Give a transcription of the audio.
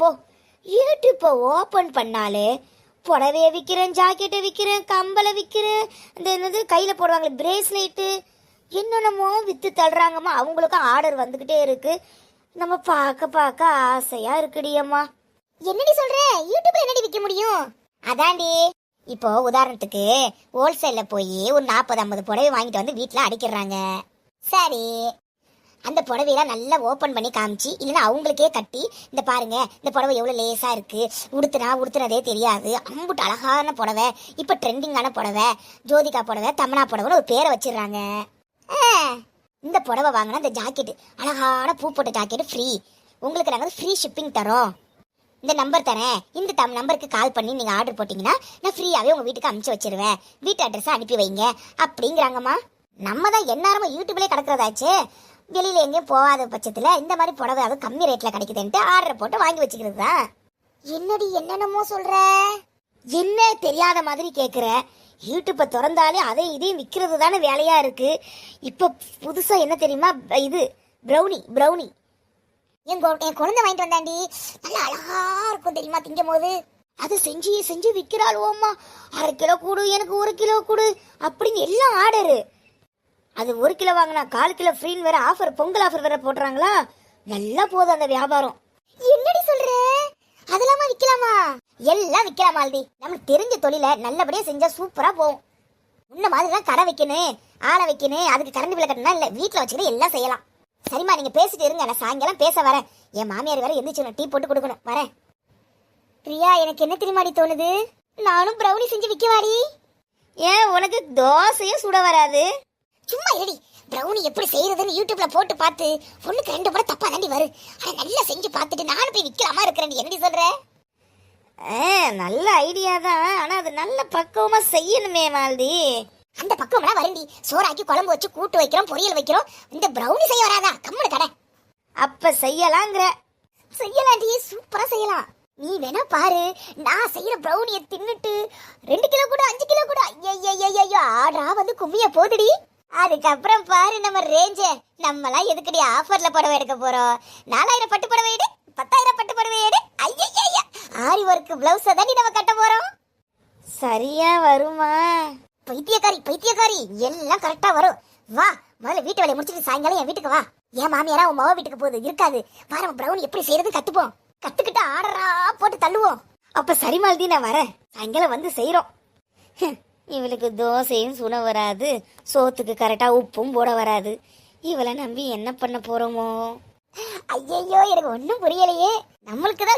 போ. யூடியூப்பை ஓப்பன் பண்ணாலே புடவைய விற்கிறேன் ஜாக்கெட்டை விற்கிறேன் கம்பளை விற்கிறேன் இந்த என்னது கையில் போடுவாங்களே பிரேஸ்லெட்டு என்னென்னமோ விற்று தள்ளுறாங்கம்மா. அவங்களுக்கும் ஆர்டர் வந்துக்கிட்டே இருக்குது நம்ம பார்க்க பார்க்க ஆசையாக இருக்குடி அம்மா. என்னடி சொல்கிற யூடியூப்ல என்னடி விற்க முடியும்? அதாண்டி இப்போ உதாரணத்துக்கு ஹோல்சேலில் போய் ஒரு நாற்பது ஐம்பது புடவை வாங்கிட்டு வந்து வீட்டில் அடிக்கிறாங்க. சரி. அந்த புடவையெல்லாம் நல்லா ஓப்பன் பண்ணி காமிச்சு இல்லைன்னா அவங்களுக்கே கட்டி இந்த பாருங்க இந்த புடவை எவ்வளோ லேசாக இருக்குது உடுத்துனா உடுத்துனதே தெரியாது. அம்புட்டு அழகான புடவை இப்போ ட்ரெண்டிங்கான புடவை ஜோதிகா புடவை தமனா புடவைன்னு ஒரு பேரை வச்சிடுறாங்க. ஆ, இந்த புடவை வாங்கினா இந்த ஜாக்கெட்டு அழகான பூ போட்ட ஜாக்கெட்டு ஃப்ரீ உங்களுக்கு நாங்கள் ஃப்ரீ ஷிப்பிங் தரோம். இந்த நம்பர் தரேன். இந்த தம் நம்பருக்கு கால் பண்ணி நீங்கள் ஆர்டர் போட்டிங்கன்னா நான் ஃப்ரீயாகவே உங்கள் வீட்டுக்கு அனுப்பிச்சி வச்சிருவேன். வீட்டு அட்ரஸை அனுப்பி வைங்க. அப்படிங்கிறாங்கம்மா. நம்ம தான் எந்நேரமும் யூடியூப்லேயே கிடக்கிறதாச்சே. வெளியில் எங்கேயும் போகாத பட்சத்தில் இந்த மாதிரி புடவை அது கம்மி ரேட்டில் கிடைக்குதுன்ட்டு ஆர்டர் போட்டு வாங்கி வச்சுக்கிறது தான் என்னடி என்னென்னமோ சொல்கிற என்ன தெரியாத மாதிரி கேட்குற யூடியூப்பை திறந்தாலே அதையும் இதையும் விற்கிறது தானே வேலையாக இருக்குது இப்போ புதுசாக என்ன தெரியுமா? இது ப்ரௌனி ப்ரௌனி என் கொ- என் குழந்தை வாங்கிட்டு வந்தாண்டி. நல்லா அழகாக இருக்கும் தெரியுமா திங்கும் போது அது செஞ்சு செஞ்சு விற்கிறாளுவோம்மா அரை கிலோ கூடு எனக்கு ஒரு கிலோ கூடு அப்படின்னு எல்லாம் ஆர்டரு அது ஒரு கிலோ வாங்கினா கால் கிலோ ஃப்ரீன்னு வேற ஆஃபர் பொங்கல் ஆஃபர் வேற போடுறாங்களா? நல்லா போகுது அந்த வியாபாரம். என்னடி சொல்ற? அதெல்லாமா விற்கலாமா எல்லாம் விற்கலாம் ஆல்டி. நமக்கு தெரிஞ்ச தொழிலை நல்லபடியா செஞ்சா சூப்பரா போகும். முன்ன மாதிரி தான் கடை வைக்கணும் ஆளை வைக்கணும் அதுக்கு கரண்ட் பில்லை கட்டணும் இல்லை வீட்டில் வச்சுக்கிட்டு எல்லாம் செய்யலாம். சரிம்மா நீங்கள் பேசிட்டு இருங்க நான் சாயங்காலம் பேச வரேன். என் மாமியார் வேற எந்திரிச்சு டீ போட்டு கொடுக்கணும். வரேன். பிரியா எனக்கு என்ன தெரியுமாடி தோணுது? நானும் ப்ரௌனி செஞ்சு விற்க வாடி ஏன் உனக்கு தோசையும் சுட வராது. சும்மா இருடி. ப்ரௌனி எப்படி செய்யறதுன்னு யூடியூப்ல போட்டு பார்த்து ஒண்ணுக்கு ரெண்டு கூட தப்பா தாண்டி வரு அதை நல்லா செஞ்சு பார்த்துட்டு நானும் போய் விற்கலாமா இருக்கிறேன் என்னடி சொல்ற? நல்ல ஐடியா தான். ஆனா அது நல்ல பக்குவமா செய்யணுமே மால்தி. அந்த பக்குவம்லாம் வரண்டி சோறாக்கி குழம்பு வச்சு கூட்டு வைக்கிறோம் பொரியல் வைக்கிறோம். இந்த ப்ரௌனி செய்ய வராதா? கம்முனு கடை. அப்ப செய்யலாங்கிற. செய்யலாண்டி. சூப்பரா செய்யலாம். நீ வேணா பாரு. நான் செய்யற ப்ரௌனியை தின்னுட்டு ரெண்டு கிலோ கூட அஞ்சு கிலோ கூட. ஐயோ ஆடா வந்து கும்மிய போதுடி. அதுக்கப்புறம் பாரு நம்ம ரேஞ்ச நம்மலாம் எதுக்கடி ஆஃபர்ல புடவை எடுக்க போறோம்? நாலாயிரம் பட்டு புடவை எடு பத்தாயிரம் பட்டு புடவை எடு. ஐயா ஆரி ஒர்க் பிளவுஸ் தாண்டி நம்ம கட்ட போறோம். சரியா வருமா? பைத்தியக்காரி பைத்தியக்காரி எல்லாம் கரெக்டா வரும். வா முதல்ல வீட்டு வேலையை முடிச்சுட்டு சாயங்காலம் என் வீட்டுக்கு வா. என் மாமியாரா உன் மவ வீட்டுக்கு போகுது? இருக்காது. வா நம்ம ப்ரௌனி எப்படி செய்யறது கத்துப்போம். கத்துக்கிட்டு ஆர்டரா போட்டு தள்ளுவோம். அப்ப சரி மாலதி நான் வரேன். சாயங்காலம் வந்து செய்யறோம் இவளுக்கு தோசையும் சுட வராது சோத்துக்கு கரெக்டாக உப்பும் போட வராது. இவளை நம்பி என்ன பண்ண போகிறோமோ ஐயையோ எனக்கு ஒன்றும் புரியலையே. நம்மளுக்கு தான்